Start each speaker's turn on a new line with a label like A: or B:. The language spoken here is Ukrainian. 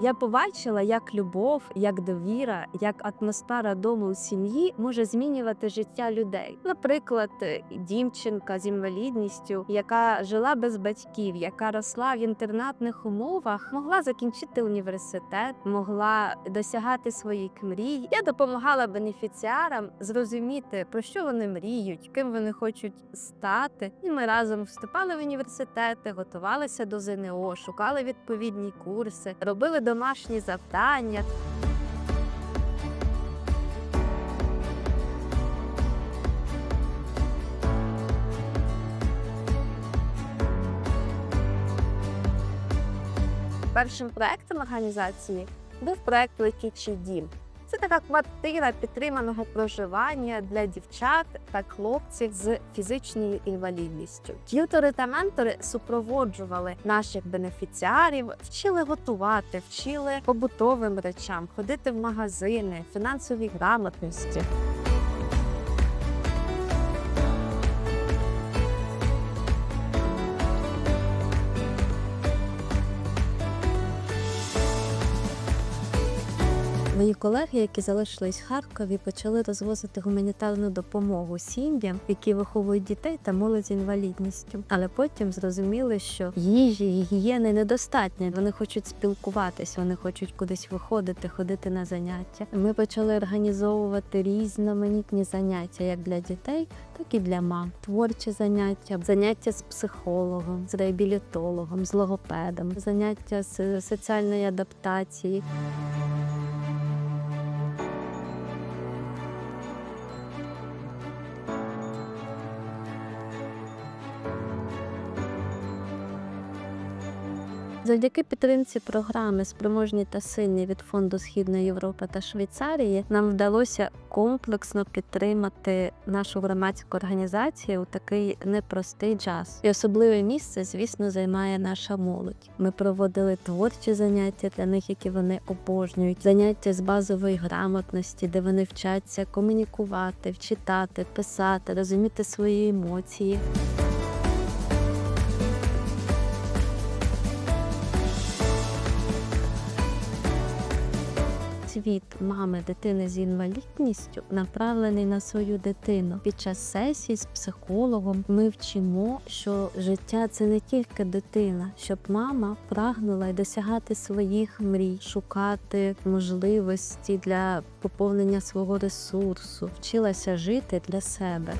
A: Я побачила, як любов, як довіра, як атмосфера дому у сім'ї може змінювати життя людей. Наприклад, е, дівчинка з інвалідністю, яка жила без батьків, яка росла в інтернатних умовах, могла закінчити університет, могла досягати своїх мрій. Я допомагала бенефіціарам зрозуміти, про що вони мріють, ким вони хочуть стати. І ми разом вступали в університети, готувалися до ЗНО, шукали відповідні курси, робили домашні завдання. Першим проектом організації був проект Летючий дім. Це така квартира підтриманого проживання для дівчат та хлопців з фізичною інвалідністю. Т'ютори та ментори супроводжували наших бенефіціарів, вчили готувати, вчили побутовим речам, ходити в магазини, фінансовій грамотності. Мої колеги, які залишились в Харкові, почали розвозити гуманітарну допомогу сім'ям, які виховують дітей та молодь з інвалідністю. Але потім зрозуміли, що їжі, гігієни недостатньо. Вони хочуть спілкуватись, вони хочуть кудись виходити, ходити на заняття. Ми почали організовувати різноманітні заняття як для дітей, так і для мам. Творчі заняття, заняття з психологом, з реабілітологом, з логопедом, заняття з соціальної адаптації. Завдяки підтримці програми Спроможні та сильні від фонду Східної Європи та Швейцарії нам вдалося комплексно підтримати нашу громадську організацію у такий непростий час. І особливе місце, звісно, займає наша молодь. Ми проводили творчі заняття для них, які вони обожнюють, заняття з базової грамотності, де вони вчаться комунікувати, вчитати, писати, розуміти свої емоції. Світ мами дитини з інвалідністю направлений на свою дитину. Під час сесії з психологом ми вчимо, що життя це не тільки дитина, щоб мама прагнула й досягати своїх мрій, шукати можливості для поповнення свого ресурсу, вчилася жити для себе.